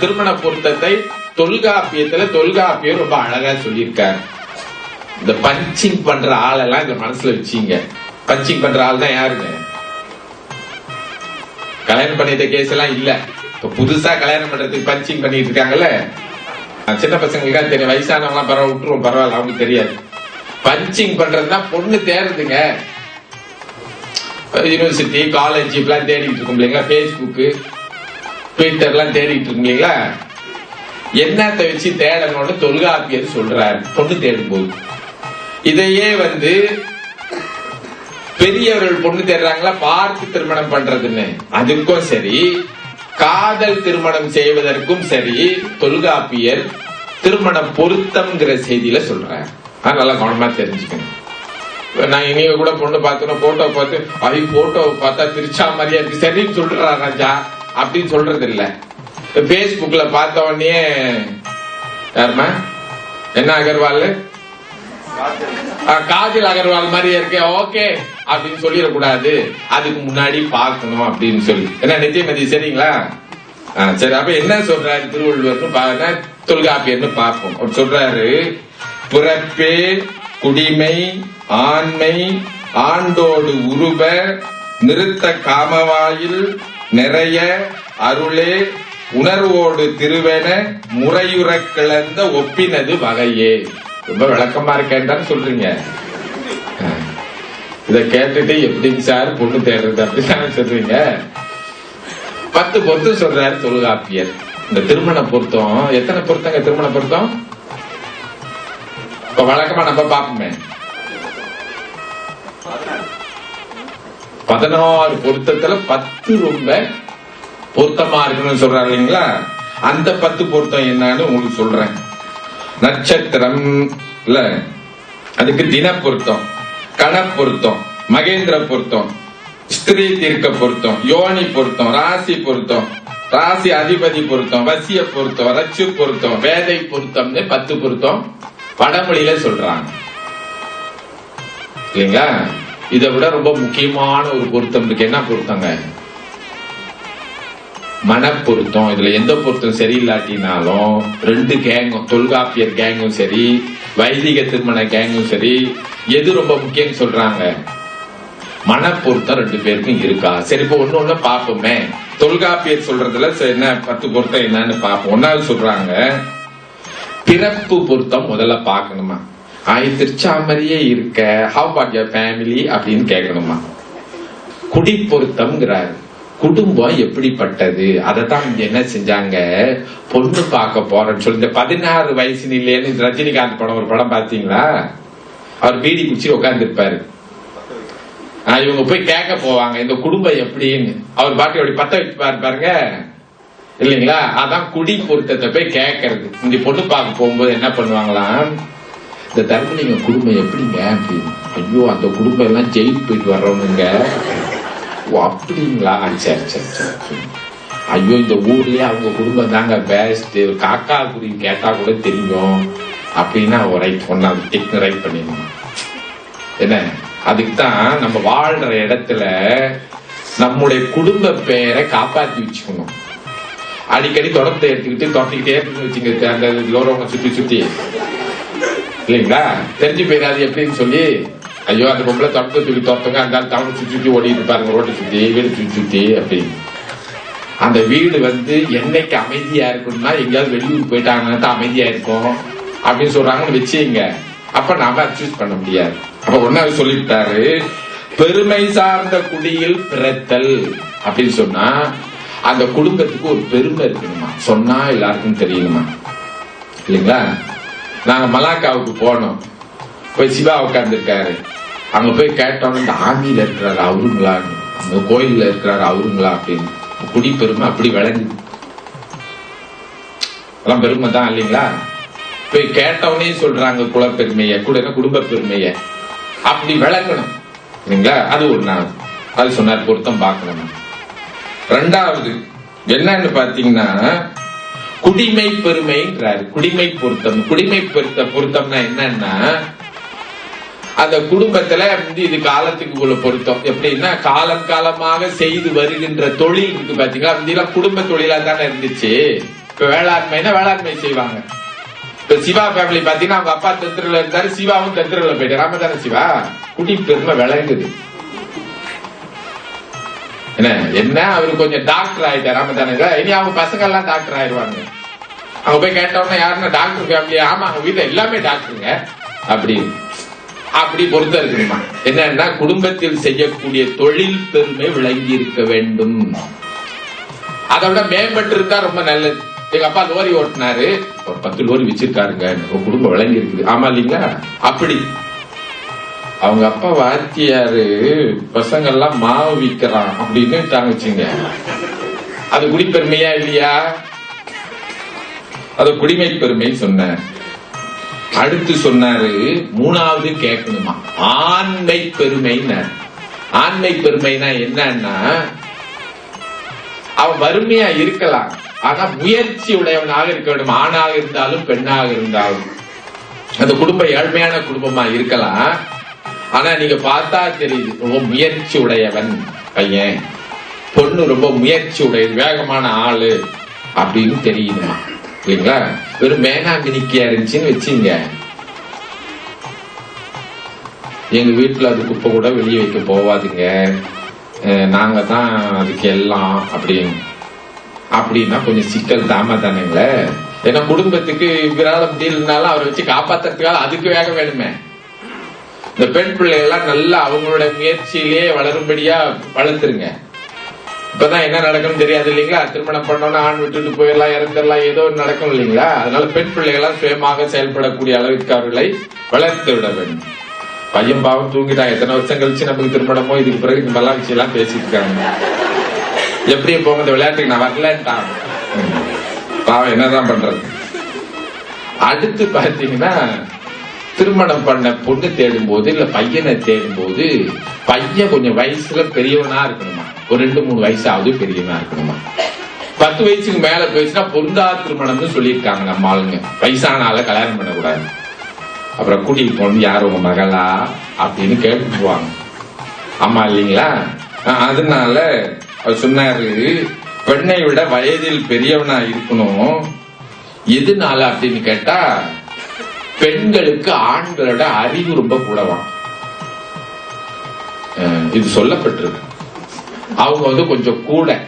திருமண பொருத்தத்தை தொல்காப்பியத்துல தொல்காப்பியம் ரொம்ப அழகா சொல்லியிருக்காரு. இந்த பஞ்சிங் பண்ற ஆளெல்லாம் இந்த மனசுல வச்சீங்க. பஞ்சிங் பண்ற ஆள் தான் யாருங்க? கல்யாணம் பண்ணிட்ட கேஸ் எல்லாம் இல்ல. இப்ப புதுசா கல்யாணம் பண்றதுக்கு பஞ்சிங் பண்ணிட்டு இருக்காங்கல்ல? சின்ன பசங்களுக்கு தெரியும். வயசானவங்க பரவாயில்ல விட்டுருவோம் பரவாயில்ல அவங்களுக்கு தெரியாது. பஞ்சிங் பண்றதுனா பொண்ணு தேடுதுங்க யூனிவர்சிட்டி காலேஜ் இப்பெல்லாம் தேடிட்டு இருக்கும் இல்லைங்களா? ஃபேஸ்புக்கு ட்விட்டர்லாம் தேடிட்டு இருக்கீங்களா என்னத்தை வச்சு தேடணும்னு தொல்காப்பியர் சொல்றாரு. பொண்ணு தேடும் போது இதையே வந்து பெரியவர்கள் பொண்ணு தேடுறாங்களா? பார்த்து திருமணம் பண்றதுன்னு. அதுக்கும் சரி காதல் திருமணம் செய்வதற்கும் சரி தொல்காப்பியர் திருமண பொருத்தம்ங்கிற செய்தியில சொல்றாரு. அது நல்லா கவனமா தெரிஞ்சுக்கணும். நான் இனிய கூட பொண்ணு பார்த்தோம் போட்டோ பார்த்து ஐ போட்டோ பார்த்தா திருச்சா மாதிரியா இருக்கு. சரின்னு சொல்றாரு ராஜா. அப்படின்னு சொல்றது இல்ல பேஸ்புக்ல பார்த்த உடனே யாருமா என்ன அகர்வால்? காஜல் அகர்வால் மாதிரி இருக்கு ஓகே அப்படின்னு சொல்லிடக்கூடாது. அதுக்கு முன்னாடி பார்க்கணும் அப்படின்னு சொல்லி. என்ன நித்தியமதி சரிங்களா? சரி அப்ப என்ன சொல்றாரு திருவள்ளுவர்னு பாருங்க தொல்காப்பியர்னு பார்ப்போம். அவர் சொல்றாரு பிறப்பே குடிமை ஆண்மை ஆண்டோடு உருவ நிறுத்த காமவாயில் நிறைய அருளே உணர்வோடு திருவென முறையுற கிளந்த ஒப்பினது வகையே. ரொம்ப விளக்கமா இருக்கேன்டான்னு சொல்றீங்க. இத கேட்டுட்டு எப்படிங்க சார் பொண்ணு தேடுறது அப்படின்னு சொல்றீங்க? பத்து பொருத்தம் சொல்றாரு தொழுகாப்பியர் இந்த திருமண பொருத்தம் எத்தனை பொருத்தங்க திருமண பொருத்தம்? இப்ப வழக்கமா நம்ம பாப்போமே பதினாறு பொருத்தத்துல பத்து ரொம்ப பொருத்தமா இருக்கணும்னு சொல்றாங்க இல்லைங்களா? அந்த பத்து பொருத்தம் என்னன்னு உங்களுக்கு சொல்றேன். நட்சத்திரம் இல்ல. அதுக்கு தின பொருத்தம் கண பொருத்தம் மகேந்திர பொருத்தம் ஸ்திரீ தீர்க்க பொருத்தம் யோனி பொருத்தம் ராசி பொருத்தம் ராசி அதிபதி பொருத்தம் வசிய பொருத்தம் ரச்சு பொருத்தம் வேதை பொருத்தம்னு பத்து பொருத்தம் வடமொழியில சொல்றாங்க. இல்லைங்களா? இதை விட ரொம்ப முக்கியமான ஒரு பொருத்தம் இருக்கு என்ன பொருத்தங்க? மனப்பொருத்தம். இதுல எந்த பொருத்தம் சரியில்லாட்டினாலும் ரெண்டு கேங்கும் தொல்காப்பியர் கேங்கும் சரி வைதிக திருமண கேங்கும் சரி எது ரொம்ப முக்கியம் சொல்றாங்க? மனப்பொருத்தம் ரெண்டு பேருக்கும் இருக்கா? சரி இப்ப ஒண்ணு ஒண்ணு பாப்போமே தொல்காப்பியர் சொல்றதுல என்ன பத்து பொருத்தம் என்னன்னு பாப்போம் ஒன்னாவது சொல்றாங்க பிறப்பு பொருத்தம் முதல்ல பார்க்கணுமா? ஆய் திருச்சாமரியே இருக்க ஹவ் பாட் யோர் ஃபேமிலி அப்படின்னு கேட்கணுமா குடி பொருத்தம்ங்கிறாரு குடும்பம் எப்படிப்பட்டது? அதைத்தான் இங்க என்ன செஞ்சாங்க? பொண்ணு பார்க்க போறேன்னு சொல்லி இந்த பதினாறு வயசு இல்லையேன்னு ரஜினிகாந்த் படம் ஒரு படம் பாத்தீங்களா அவர் பீடி குடிச்சு உட்கார்ந்து இவங்க போய் கேட்க போவாங்க இந்த குடும்பம் எப்படின்னு. அவர் பாட்டி அப்படி பத்த வச்சு பாருங்க. இல்லைங்களா? அதான் குடி பொருத்தத்தை போய் கேட்கறது. இங்க பொண்ணு பார்க்க போகும்போது என்ன பண்ணுவாங்களாம்? இந்த தர்மலிங்க குடும்பம் எப்படிங்க? அப்படின்னு ஐயோ அந்த குடும்பம் எல்லாம் ஜெயிலுக்கு போயிட்டு வர்றவனுங்க. ஓ அப்படிங்களா? ஆ, சரி சரி சரி. ஐயோ இந்த ஊர்லயே அவங்க குடும்பம் தாங்க பெஸ்ட் காக்கா குருவி கேட்டா கூட தெரியும். அப்படின்னா ரைட் ஒன்னா டெக்னு ரைட் பண்ணிடணும். என்ன? அதுக்கு தான் நம்ம வாழ்ற இடத்துல நம்முடைய குடும்ப பெயரை காப்பாத்தி வச்சுக்கணும். அடிக்கடி தொடர்ந்து எடுத்துக்கிட்டு தொடர்ந்துக்கிட்டே இருந்து வச்சுங்க அந்த லோரவங்க சுற்றி சுற்றி இல்லைங்களா தெரிஞ்சு போயிடாது எப்படின்னு சொல்லி ஐயோ அந்த பொம்பளை தொடர்ந்து தூக்கி தோத்தங்க அந்த ஆள் டவுன் சுற்றி சுத்தி ஓடிட்டு பாருங்க ரோட்டை சுற்றி வீடு சுற்றி சுற்றி அப்படின்னு அந்த வீடு வந்து என்னைக்கு அமைதியா இருக்கணும்னா எங்கேயாவது வெளியூர் போயிட்டாங்கன்னா தான் அமைதியா இருக்கும் அப்படின்னு சொல்றாங்கன்னு வச்சுங்க அப்ப நாம அச்சீவ் பண்ண முடியாது அப்ப ஒன்னாவது சொல்லிவிட்டாரு பெருமை சார்ந்த குடியில் பிறத்தல் அப்படின்னு சொன்னா அந்த குடும்பத்துக்கு ஒரு பெருமை இருக்கணுமா சொன்னா எல்லாருக்கும் தெரியணுமா இல்லைங்களா நாங்க மலாக்காவுக்கு போனோம். போய் சிவா உட்கார்ந்துருக்காரு. அங்க போய் கேட்டோம் இந்த ஆர்மியில இருக்கிறாரு அவருங்களான்னு அந்த கோயில்ல இருக்கிறாரு அவருங்களா அப்படின்னு. குடி பெருமை அப்படி விளங்குது. எல்லாம் பெருமை தான் இல்லைங்களா? போய் கேட்டவனே சொல்றாங்க குலப்பெருமைய கூட என்ன குடும்ப பெருமைய. அப்படி விளங்கணும் இல்லைங்களா? அது ஒரு நாள். அது சொன்னார் பொருத்தம் பார்க்கணும் ரெண்டாவது என்னன்னு பாத்தீங்கன்னா குடிமை பெருமைன்றாரு குடிமை பொருத்தம். குடிமை பொருத்த பொருத்தம்னா என்னன்னா அந்த குடும்பத்துல வந்து இது காலத்துக்கு உள்ள பொருத்தம். எப்படின்னா காலம் காலமாக செய்து வருகின்ற தொழில் இருக்கு பாத்தீங்களா? முந்தியெல்லாம் குடும்ப தொழிலா தானே இருந்துச்சு. இப்ப வேளாண்மைனா வேளாண்மை செய்வாங்க. இப்ப சிவா ஃபேமிலி பாத்தீங்கன்னா அவங்க அப்பா தந்திரில இருந்தாரு சிவாவும் தந்திரில போயிட்டு ராமதான சிவா? குடி பெருமை விளங்குது. என்ன என்ன அவரு கொஞ்சம் டாக்டர் ஆயிட்டார். ராமதானுங்க இனி அவங்க பசங்க எல்லாம் டாக்டர் ஆயிடுவாங்க. அவங்க போய் கேட்டவொடனே யாருன்னா டாக்டர் ஃபேமிலி ஆமா அவங்க வீட்டுல எல்லாமே டாக்டருங்க அப்படி அப்படி பொறுத்த இருக்குமா என்னன்னா குடும்பத்தில் செய்யக்கூடிய தொழில் பெருமை விளங்கி இருக்க வேண்டும். அதை விட மேம்பட்டு இருந்தா ரொம்ப நல்லது. எங்க அப்பா லோரி ஓட்டினாரு. ஒரு பத்து லோரி வச்சிருக்காருங்க. குடும்பம் விளங்கி இருக்குது. ஆமா இல்லைங்களா? அப்படி. அவங்க அப்பா வாத்தியாரு பசங்க எல்லாம் மாவு விற்கிறான் அப்படின்னு வச்சுங்க. அது குடிப்பெருமையா இல்லையா? அது குடிமை பெருமை சொன்னார். அடுத்து சொன்னாரு மூணாவது கேட்கணுமா? ஆண்மை பெருமைன்னார். ஆண்மை பெருமைனா என்னன்னா அவன் வறுமையா இருக்கலாம் ஆனா முயற்சி உடையவனாக இருக்க வேண்டும். ஆணாக இருந்தாலும் பெண்ணாக இருந்தாலும். அந்த குடும்பம் ஏழ்மையான குடும்பமா இருக்கலாம். ஆனா நீங்க பார்த்தா தெரியுது ரொம்ப முயற்சி உடையவன் பையன். பொண்ணு ரொம்ப முயற்சி உடைய வேகமான ஆளு அப்படின்னு தெரியுமா இல்லைங்களா வெறும் மேனாமினிக்கியா இருந்துச்சுன்னு வச்சுங்க. எங்க வீட்டுல அது குப்பை கூட வெளியே வைக்க போவாதுங்க. நாங்க தான் அதுக்கு எல்லாம் அப்படின்னு. அப்படின்னா கொஞ்சம் சிக்கல் தாமா தானுங்களே. ஏன்னா குடும்பத்துக்கு இவரால முடியலனாலும் அவரை வச்சு காப்பாத்துறதுக்காக அதுக்கு வேகம் வேணுமே. இந்த பெண் பிள்ளைகள்லாம் நல்லா அவங்களோட முயற்சியிலேயே வளரும்படியா வளர்த்துருங்க. இப்பதான் என்ன நடக்கும்னு தெரியாது இல்லைங்களா? திருமணம் பண்ணோம்னா ஆண் விட்டுட்டு போயிடலாம் இறந்துடலாம் ஏதோ ஒன்று நடக்கும் இல்லைங்களா? அதனால பெண் பிள்ளைகள்லாம் சுயமாக செயல்படக்கூடிய அளவிற்கு அவர்களை வளர்த்து விட வேண்டும். பையன் பாவம் தூங்கிட்டான். எத்தனை வருஷம் கழிச்சு நமக்கு திருமணமோ? இதுக்கு பிறகு இந்த மாதிரிலாம் விஷயம் எல்லாம் பேசிட்டு இருக்காங்க. எப்படியும் போங்க இந்த விளையாட்டுக்கு நான் வரலன்ட்டான். பாவம் என்னதான் பண்றது? அடுத்து பாத்தீங்கன்னா திருமணம் பண்ண பொண்ணு தேடும் போது இல்ல பையனை தேடும் போது பையன் கொஞ்சம் வயசுல பெரியவனா இருக்கணுமா? ஒரு ரெண்டு மூணு வயசாவது பெரியவனா இருக்கணுமா? பத்து வயசுக்கு மேல போயிடுச்சுன்னா பொருந்தா திருமணம்னு சொல்லியிருக்காங்க நம்ம ஆளுங்க. வயசான ஆளை கல்யாணம் பண்ணக்கூடாது. அப்புறம் கூட்டிட்டு போகணும் யார் உங்க மகளா? அப்படின்னு கேட்டு ஆமா இல்லைங்களா? அதனால அவர் சொன்னாரு பெண்ணை விட வயதில் பெரியவனா இருக்கணும். எதுனால? அப்படின்னு கேட்டா பெண்களுக்கு ஆண்களோட அறிவு ரொம்ப கூடவாம். அஹ் இது சொல்லப்பட்டிருக்கு. அவங்க வந்து கொஞ்சம் கூட.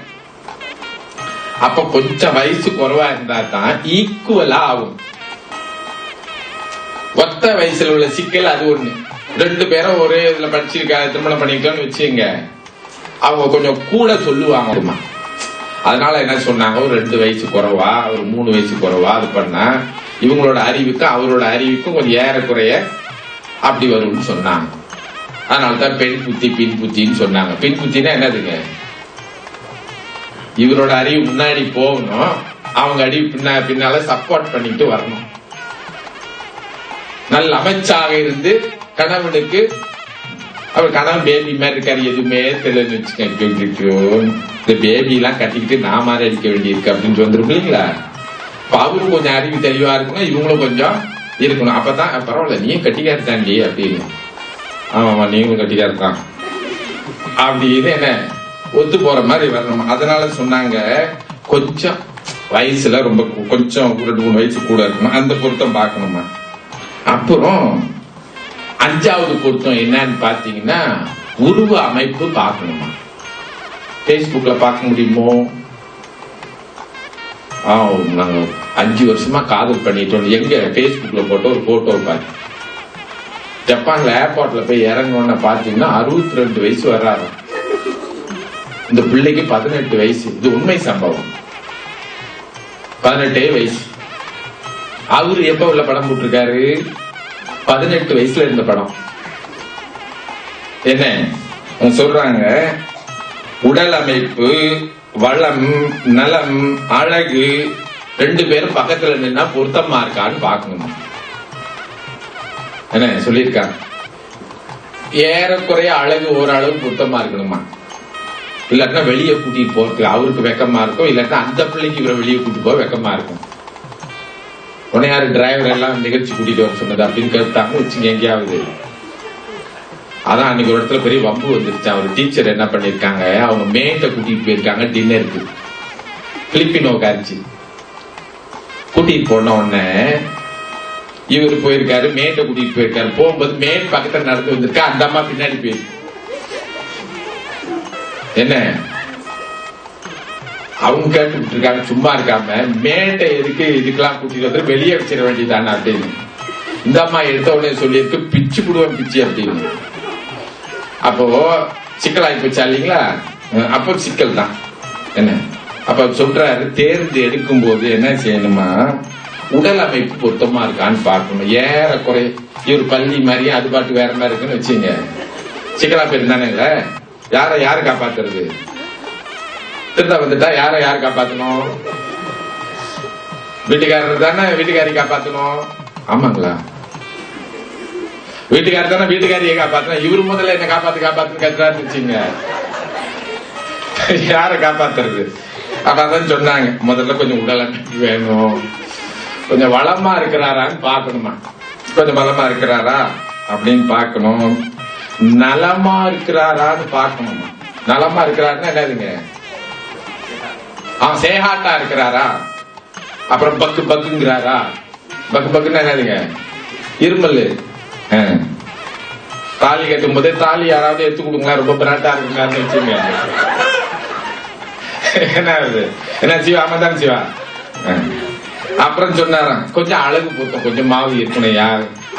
அப்ப கொஞ்சம் வயசு குறைவா இருந்தா தான் ஈக்குவலா ஆகும். ஒத்த வயசுல உள்ள சிக்கல் அது ஒண்ணு. ரெண்டு பேரும் ஒரே இதுல படிச்சிருக்காங்க திருமணம் பண்ணிக்கலாம்னு வச்சுங்க அவங்க கொஞ்சம் கூட சொல்லுவாங்க அதனால என்ன சொன்னாங்க? ஒரு ரெண்டு வயசு குறைவா ஒரு மூணு வயசு குறைவா அது பண்ணா இவங்களோட அறிவுக்கும் அவரோட அறிவுக்கும் கொஞ்சம் ஏறக்குறைய அப்படி வரும்னு சொன்னாங்க. அதனால தான் பெண் புத்தி பின் புத்தின்னு சொன்னாங்க. பின் புத்தினா என்னதுங்க? இவரோட அறிவு முன்னாடி போகணும். அவங்க அடி பின்னா பின்னால சப்போர்ட் பண்ணிட்டு வரணும். நல்ல அமைச்சாக இருந்து கணவனுக்கு அவர் கணவன் பேபி மாதிரி இருக்காரு எதுவுமே தெரியலன்னு வச்சுக்கோங்க. இந்த பேபி எல்லாம் கட்டிக்கிட்டு நான் மாதிரி அடிக்க வேண்டியிருக்கு அப்படின்னு வந்துரும் இல்லைங்களா இப்போ அவரும் கொஞ்சம் அறிவு தெளிவா இருக்கணும் இவங்களும் கொஞ்சம் இருக்கணும். அப்பதான் பரவாயில்ல நீயும் கட்டிக்காரு தாண்டி அப்படின்னு. ஆமாமா நீங்களும் கட்டிக்காரு தான் அப்படின்னு என்ன ஒத்து போற மாதிரி வரணும்? அதனால சொன்னாங்க கொஞ்சம் வயசுல ரொம்ப கொஞ்சம் ஒரு ரெண்டு மூணு வயசு கூட இருக்கணும். அந்த பொருத்தம் பார்க்கணுமா? அப்புறம் அஞ்சாவது பொருத்தம் என்னன்னு பாத்தீங்கன்னா உருவ அமைப்பு பார்க்கணுமா? ஃபேஸ்புக்கில் பார்க்க முடியுமோ? நாங்கள் அஞ்சு வருஷமா காதல் பண்ணிட்டோம் எங்க? Facebookல போட்ட ஒரு போட்டோ பாரு ஜப்பான்ல ஏர்போர்ட்ல போய் இறங்கணும்னு பாத்தீங்கன்னா அறுபத்தி ரெண்டு வயசு வர்றாரு இந்த பிள்ளைக்கு பதினெட்டு வயசு. இது உண்மை சம்பவம். பதினெட்டே வயசு. அவரு எப்ப உள்ள படம் போட்டிருக்காரு? பதினெட்டு வயசுல இருந்த படம். என்ன? சொல்றாங்க உடல் அமைப்பு வளம் நலம் அழகு ரெண்டு பேரும் பக்கத்துல நின்னா பொருத்தமா இருக்கான்னு பாக்கணும் என்ன சொல்லியிருக்காங்க ஏறக்குறைய அழகு ஓரளவு பொருத்தமா இருக்கணுமா? இல்லாட்டினா வெளியே கூட்டிட்டு போறதுக்கு அவருக்கு வெக்கமா இருக்கும் இல்லாட்டினா அந்த பிள்ளைக்கு இவரை வெளியே கூட்டிட்டு போக வெக்கமா இருக்கும். உடனே யாரு டிரைவர் எல்லாம் நிகழ்ச்சி கூட்டிட்டு வர சொன்னது அப்படின்னு கேட்டாங்க வச்சுங்க எங்கேயாவது. அதான் அன்னைக்கு ஒரு இடத்துல பெரிய வம்பு வந்துருச்சு. அவர் டீச்சர் என்ன பண்ணிருக்காங்க? அவங்க மேட்ட கூட்டிட்டு போயிருக்காங்க டின்னருக்கு பிலிப்பினோ காரிச்சு. கூட்டிட்டு போன உடனே இவர் போயிருக்காரு மேட்டை கூட்டிட்டு போயிருக்காரு. போகும்போது மேட் பக்கத்துல நடந்து வந்திருக்கா அந்த அம்மா பின்னாடி போயிருக்கு. என்ன? அவங்க கேட்டு விட்டுருக்காங்க சும்மா இருக்காம. மேட்டை எதுக்கு இதுக்கெல்லாம் கூட்டிட்டு வந்து வெளியே வச்சிட வேண்டியதானே அப்படின்னு. இந்த அம்மா எடுத்த உடனே சொல்லியிருக்கு பிச்சு கொடுவேன் பிச்சு அப்படின்னு. அப்போ சிக்கலாகி போச்சா இல்லைங்களா? அப்போ சிக்கல் தான். என்ன? அப்ப சொல்றாரு தேர்ந்து எடுக்கும் போது என்ன செய்யணுமா? உடல் அமைப்பு பொருத்தமா இருக்கான்னு பார்க்கணும். ஏறக்குறை இவர் பள்ளி மாதிரி அது பாட்டு வேற மாதிரி இருக்குன்னு வச்சுங்க சிக்கலா பேர் தானேங்கள யாரை யாரை காப்பாத்துறது? திருந்தா வந்துட்டா யாரை யார் காப்பாத்தணும்? வீட்டுக்காரர் தானே வீட்டுக்காரி காப்பாத்தணும்? ஆமாங்களா? வீட்டுக்காரர் தானே வீட்டுக்காரியை காப்பாத்தினா இவரு முதல்ல என்ன காப்பாத்து காப்பாத்துன்னு கத்துறாரு வச்சுங்க யாரை காப்பாத்துறது? அப்ப அதான் சொன்னாங்க முதல்ல கொஞ்சம் உடல் வேணும். கொஞ்சம் வளமா இருக்கிறாரான்னு பார்க்கணுமா? கொஞ்சம் பலமா இருக்கிறாரா? அப்படின்னு பார்க்கணும். நலமா இருக்கிறாரான்னு பாக்கணுமா நலமா இருக்கிறாருன்னா என்னதுங்க? அவன் சேஹாட்டா இருக்கிறாரா? அப்புறம் பக்கு பக்குங்கிறாரா? பக்கு பக்குன்னா என்னதுங்க? இருமல். தாலி கட்டும் போதே தாலி யாராவது எடுத்து கொடுங்களா? ரொம்ப பிராண்டா இருக்குங்கன்னு வச்சுங்க என்ன ஆகுது என்ன சிவா? ஆமா தான் சிவா? அப்புறம் சொன்னாராம் கொஞ்சம் அழகு போட்டோம் கொஞ்சம் மாவு இருக்கணையா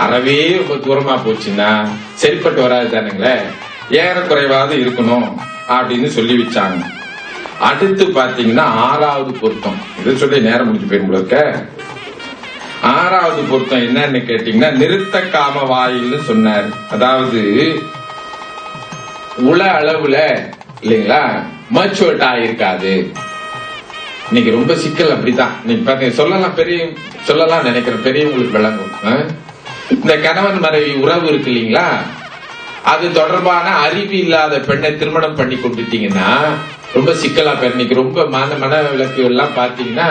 அறவே ரொம்ப தூரமா போச்சுன்னா சரிப்பட்டு வராது தானுங்களே. ஏறக்குறைவாவது இருக்கணும் அப்படின்னு சொல்லி வச்சாங்க. அடுத்து பாத்தீங்கன்னா ஆறாவது பொருத்தம். இது சொல்லி நேரம் முடிஞ்சு போயிருக்க ஆறாவது பொருத்தம் என்னன்னு கேட்டீங்கன்னா நிறுத்த காம வாயில்னு சொன்னார். அதாவது உல அளவுல இல்லைங்களா மச்சுவட்டா ஆயிருக்காது. இன்னைக்கு ரொம்ப சிக்கல் அப்படிதான். நீங்க பாத்தீங்க சொல்லலாம் பெரிய சொல்லலாம் நினைக்கிறேன். பெரியவங்களுக்கு விளங்கும். இந்த கணவன் மனைவி உறவு இருக்கு இல்லைங்களா? அது தொடர்பான அறிவு இல்லாத பெண்ணை திருமணம் பண்ணி கொடுத்துட்டீங்கன்னா ரொம்ப சிக்கலா பெண் இன்னைக்கு ரொம்ப மன மன விளக்கு எல்லாம் பாத்தீங்கன்னா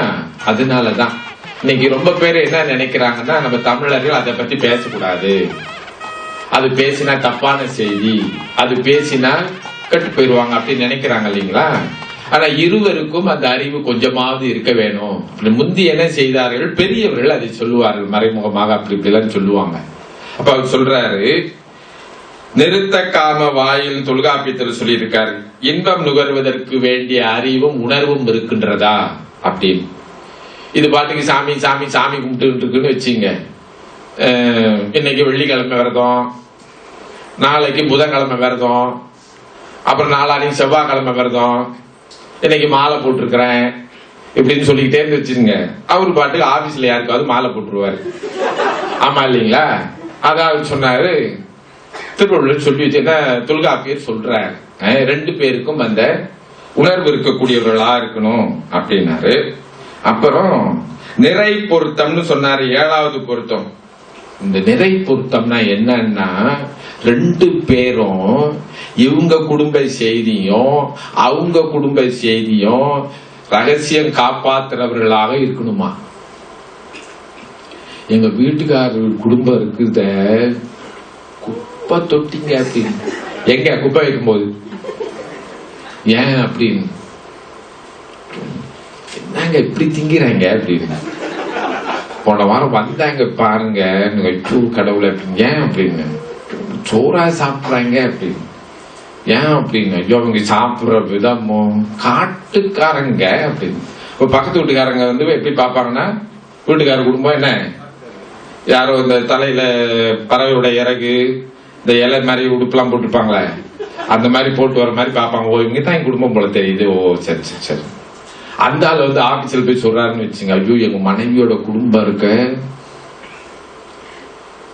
அதனாலதான். இன்னைக்கு ரொம்ப பேர் என்ன நினைக்கிறாங்கன்னா நம்ம தமிழர்கள் அதை பத்தி பேசக்கூடாது. அது பேசினா தப்பான செய்தி அது பேசினா கெட்டு போயிருவாங்க அப்படின்னு நினைக்கிறாங்க இல்லைங்களா? ஆனா இருவருக்கும் அந்த அறிவு கொஞ்சமாவது இருக்க வேணும். முந்தி என்ன செய்தார்கள்? பெரியவர்கள் அதை சொல்லுவார்கள் மறைமுகமாக அப்படி இப்படிலாம் சொல்லுவாங்க. அப்ப அவர் சொல்றாரு நிறுத்த காம வாயில் தொல்காப்பியத்தில் சொல்லியிருக்காரு இன்பம் நுகர்வதற்கு வேண்டிய அறிவும் உணர்வும் இருக்கின்றதா? அப்படின்னு. இது பாட்டுக்கு சாமி சாமி சாமி கும்பிட்டு இருக்குன்னு வச்சுங்க இன்னைக்கு வெள்ளிக்கிழமை விரதம். நாளைக்கு புதன்கிழமை விரதம். அப்புறம் நாளானைக்கு செவ்வாய்க்கிழமை விரதம். இன்னைக்கு மாலை போட்டிருக்கிறேன். இப்படின்னு சொல்லிக்கிட்டே இருந்து வச்சுருங்க. அவர் பாட்டுக்கு ஆபீஸ்ல யாருக்காவது மாலை போட்டுருவாரு. ஆமா இல்லைங்களா? அதாவது சொன்னாரு. திருவள்ளுவர் சொல்லி வச்சுன்னா தொல்காப்பியர் சொல்றார். ரெண்டு பேருக்கும் அந்த உணர்வு இருக்கக்கூடியவர்களா இருக்கணும் அப்படின்னாரு. அப்புறம் நிறை பொருத்தம்னு சொன்னாரு ஏழாவது பொருத்தம். இந்த நிறை பொருத்தம்னா என்னன்னா ரெண்டு பேரும் இவங்க குடும்ப செய்தியும் அவங்க குடும்ப செய்தியும் ரகசியம் காப்பாத்துறவர்களாக இருக்கணுமா? எங்க வீட்டுக்காரர் குடும்பம் இருக்குத குப்பை தொட்டிங்க அப்படின்னு. எங்க குப்பை வைக்கும்போது? ஏன் அப்படின்னு. என்னங்க இப்படி திங்கிறாங்க அப்படின்னு. போன வாரம் வந்தாங்க பாருங்க ஐயோ கடவுளை அப்படின்னு ஏன் அப்படின்னு? சோறா சாப்பிடுறாங்க அப்படின்னு. ஏன் அப்படின்னு? ஐயோ அவங்க சாப்பிடுற விதமும் காட்டுக்காரங்க அப்படின்னு. இப்ப பக்கத்து வீட்டுக்காரங்க வந்து எப்படி பார்ப்பாங்கன்னா வீட்டுக்கார குடும்பம் என்ன? யாரோ இந்த தலையில பறவையோட இறகு இந்த இலை மாதிரி உடுப்புலாம் போட்டுருப்பாங்களே அந்த மாதிரி போட்டு வர மாதிரி பார்ப்பாங்க. ஓ இவங்க தான் என் குடும்பம் போல தெரியுது. ஓ சரி சரி சரி. அந்த ஆள் வந்து ஆபீஸ்ல போய் சொல்றாருன்னு வச்சுங்க. ஐயோ எங்க மனைவியோட குடும்பம் இருக்க.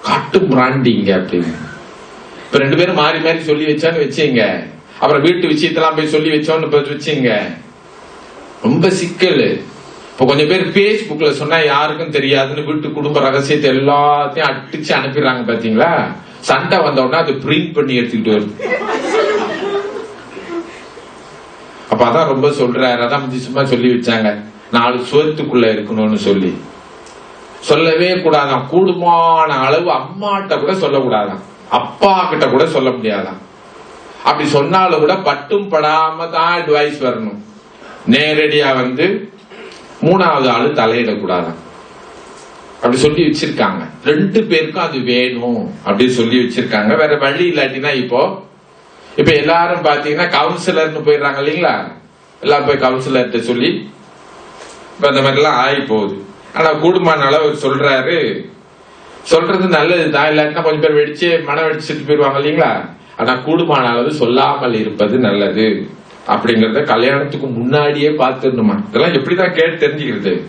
காட்டு பிராண்டிங்க அப்படின்னு. இப்ப ரெண்டு பேரும் மாறி மாறி சொல்லி வச்சான்னு வச்சுங்க. அப்புறம் வீட்டு விஷயத்தெல்லாம் போய் சொல்லி வச்சோன்னு வச்சுங்க. ரொம்ப சிக்கல். இப்ப கொஞ்சம் பேர் பேஸ்புக்ல சொன்னா யாருக்கும் தெரியாதுன்னு வீட்டு குடும்ப ரகசியத்தை எல்லாத்தையும் அடிச்சு அனுப்பிடுறாங்க பாத்தீங்களா? சண்டை வந்த உடனே அது பிரிண்ட் பண்ணி எடுத்துக்கிட்டு வருது. அப்ப அதான் ரொம்ப சொல்றாரு. அதான் முந்தி சும்மா சொல்லி வச்சாங்க. நாலு சுவத்துக்குள்ள இருக்கணும்னு சொல்லி. சொல்லவே கூடாதான். கூடுமான அளவு அம்மாட்ட கூட சொல்லக்கூடாதாம் அப்பா கிட்ட கூட சொல்ல முடியாதான். அப்படி சொன்னாலும் கூட பட்டும் படாம தான் அட்வைஸ் வரணும். நேரடியா வந்து மூணாவது ஆளு தலையிடக்கூடாதாம் அப்படி சொல்லி வச்சிருக்காங்க. ரெண்டு பேருக்கும் அது வேணும். அப்படின்னு சொல்லி வச்சிருக்காங்க. வேற வழி இல்லாட்டினா இப்போ இப்ப எல்லாரும் பாத்தீங்கன்னா கவுன்சிலர்னு போயிடுறாங்க இல்லைங்களா? எல்லாம் போய் கவுன்சிலர்கிட்ட சொல்லி இப்ப அந்த மாதிரி எல்லாம் ஆகி போகுது ஆனா கூடுமான அளவு அவர் சொல்றாரு. சொல்றது நல்லதுதான் இல்லாட்டினா கொஞ்சம் பேர் வெடிச்சு மனம் வெடிச்சுட்டு போயிருவாங்க இல்லைங்களா? ஆனா கூடுமான அளவு சொல்லாமல் இருப்பது நல்லது. அப்படிங்கறத கல்யாணத்துக்கு முன்னாடியே பார்த்துடணுமா? இதெல்லாம் எப்படிதான் கேட்டு தெரிஞ்சுக்கிறது?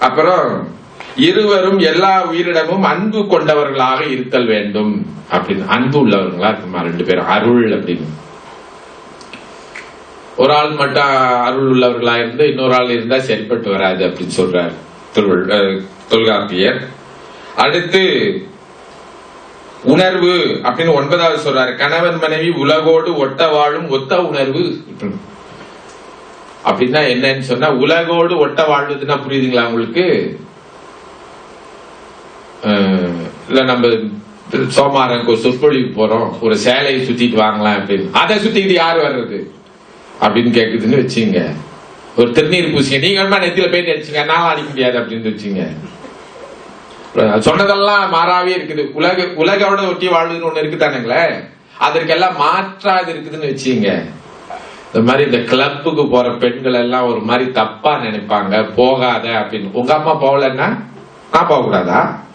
அப்புறம் இருவரும் எல்லா உயிரிடமும் அன்பு கொண்டவர்களாக இருத்தல் வேண்டும். அப்படின்னு அன்பு உள்ளவர்களா இருக்குமா ரெண்டு பேரும்? அருள் அப்படின்னு. ஒரு ஆள் மட்டும் அருள் உள்ளவர்களா இருந்து இன்னொரு ஆள் இருந்தா சரிப்பட்டு வராது அப்படின்னு சொல்றார் தொல்காப்பியர். அடுத்து உணர்வு அப்படின்னு ஒன்பதாவது சொல்றாரு. கணவன் மனைவி உலகோடு ஒட்ட வாழும் ஒத்த உணர்வு. அப்படின்னா என்னன்னு சொன்னா உலகோடு ஒட்ட வாழ்வதுன்னா புரியுதுங்களா உங்களுக்கு? இல்ல நம்ம சோமாரன் ஒரு சொற்பொழிவு போறோம். ஒரு சேலையை சுத்திட்டு வாங்கலாம் அப்படின்னு. அதை சுத்திக்கிட்டு யார் வர்றது? அப்படின்னு கேக்குதுன்னு வச்சுங்க ஒரு திருநீர் பூசிங்க. நீங்க வேணுமா நெத்தியில போயிட்டு அடிச்சுங்க. நான் அடிக்க முடியாது அப்படின்னு வச்சுங்க சொன்னதெல்லாம் மாறாவே இருக்குது. உலக உலகோட ஒட்டி வாழ்வுன்னு ஒண்ணு இருக்குதானுங்களே? அதற்கெல்லாம் மாற்றாது இருக்குதுன்னு வச்சுங்க இந்த மாதிரி இந்த கிளப்புக்கு போற பெண்கள் எல்லாம் ஒரு மாதிரி தப்பா நினைப்பாங்க. போகாத அப்படின்னு. உங்க அம்மா போகலன்னா நான் போக கூடாதா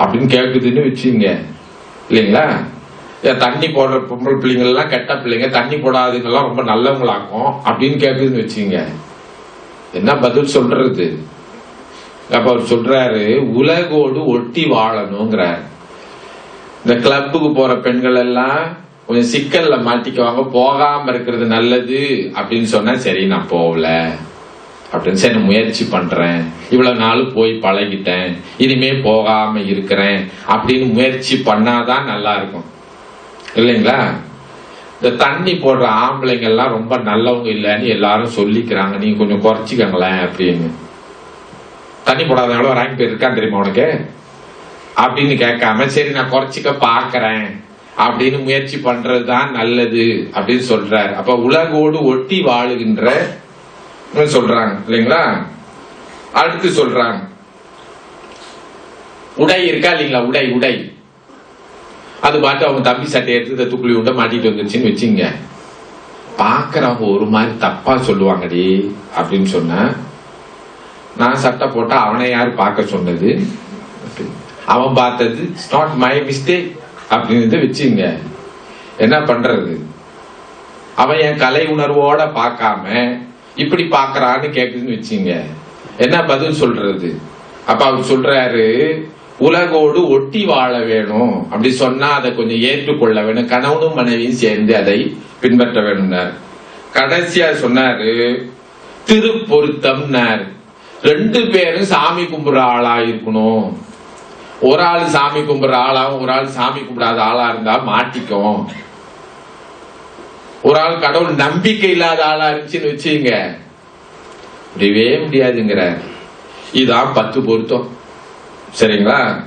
அப்படின்னு கேக்குதுன்னு வச்சுங்க. இல்லைங்களா? ஏன் தண்ணி போடுற பொம்பளை பிள்ளைங்கள்லாம் கெட்ட பிள்ளைங்க தண்ணி போடாதுங்கெல்லாம் ரொம்ப நல்லவங்களாக்கும் அப்படின்னு கேக்குதுன்னு வச்சுங்க. என்ன பதில் சொல்றது? அப்ப அவர் சொல்றாரு உலகோடு ஒட்டி வாழணுங்கிறார் இந்த கிளப்புக்கு போற பெண்கள் எல்லாம் கொஞ்சம் சிக்கல்ல மாட்டிக்குவாங்க போகாம இருக்கிறது நல்லது அப்படின்னு சொன்னா சரி நான் போகல. அப்படின்னு. சரி நான் முயற்சி பண்றேன். இவ்வளவு நாள் போய் பழகிட்டேன். இனிமே போகாம இருக்கிறேன். அப்படின்னு முயற்சி பண்ணாதான் நல்லா இருக்கும் இல்லைங்களா? இந்த தண்ணி போடுற ஆம்பளைங்கள்லாம் ரொம்ப நல்லவங்க இல்லைன்னு எல்லாரும் சொல்லிக்கிறாங்க. நீங்க கொஞ்சம் குறைச்சிக்கங்களேன் அப்படின்னு. தண்ணி போடாத எவ்வளவு ரேங்க் பேர் இருக்கான்னு தெரியுமா உனக்கு? அப்படின்னு கேட்காம சரி நான் குறைச்சிக்க பாக்குறேன் அப்படின்னு முயற்சி பண்றதுதான் நல்லது அப்படின்னு சொல்றாரு. அப்ப உலகோடு ஒட்டி வாழுகின்ற சொல்றாங்க இல்லைங்களா? அடுத்து சொல்றாங்க. உடை இருக்கா இல்லைங்களா? உடை உடை. அது பாட்டு அவங்க தம்பி சட்டை எடுத்து இந்த துக்குளி உண்டை மாட்டிட்டு வந்துருச்சுன்னு வச்சுங்க. பாக்குறவங்க ஒரு மாதிரி தப்பா சொல்லுவாங்கடி அப்படின்னு சொன்ன நான் சட்டை போட்டா அவனை யார் பார்க்க சொன்னது? அவன் பார்த்தது இட்ஸ் நாட் மை மிஸ்டேக் அப்படின்னு வச்சுங்க. என்ன பண்றது? அவன் என் கலை உணர்வோட பார்க்காம இப்படி பாக்குறான்னு கேக்குதுன்னு வச்சுங்க. என்ன பதில் சொல்றது? அப்ப அவர் சொல்றாரு உலகோடு ஒட்டி வாழ வேணும். அப்படி சொன்னா அதை கொஞ்சம் ஏற்றுக்கொள்ள வேணும். கணவனும் மனைவியும் சேர்ந்து அதை பின்பற்ற வேணும்னார். கடைசியா சொன்னாரு திருப்பொருத்தம்னார். ரெண்டு பேரும் சாமி கும்பிடுற ஆளா இருக்கணும். ஒரு ஆள் சாமி கும்பிடுற ஆளாவும் ஒரு ஆள் சாமி கும்பிடாத ஆளா இருந்தா மாட்டிக்கும். ஒரு ஆள் கடவுள் நம்பிக்கை இல்லாத ஆளா இருந்துச்சுன்னு வச்சுங்க முடியவே முடியாதுங்கிற. இதுதான் பத்து பொருத்தம். சரிங்களா?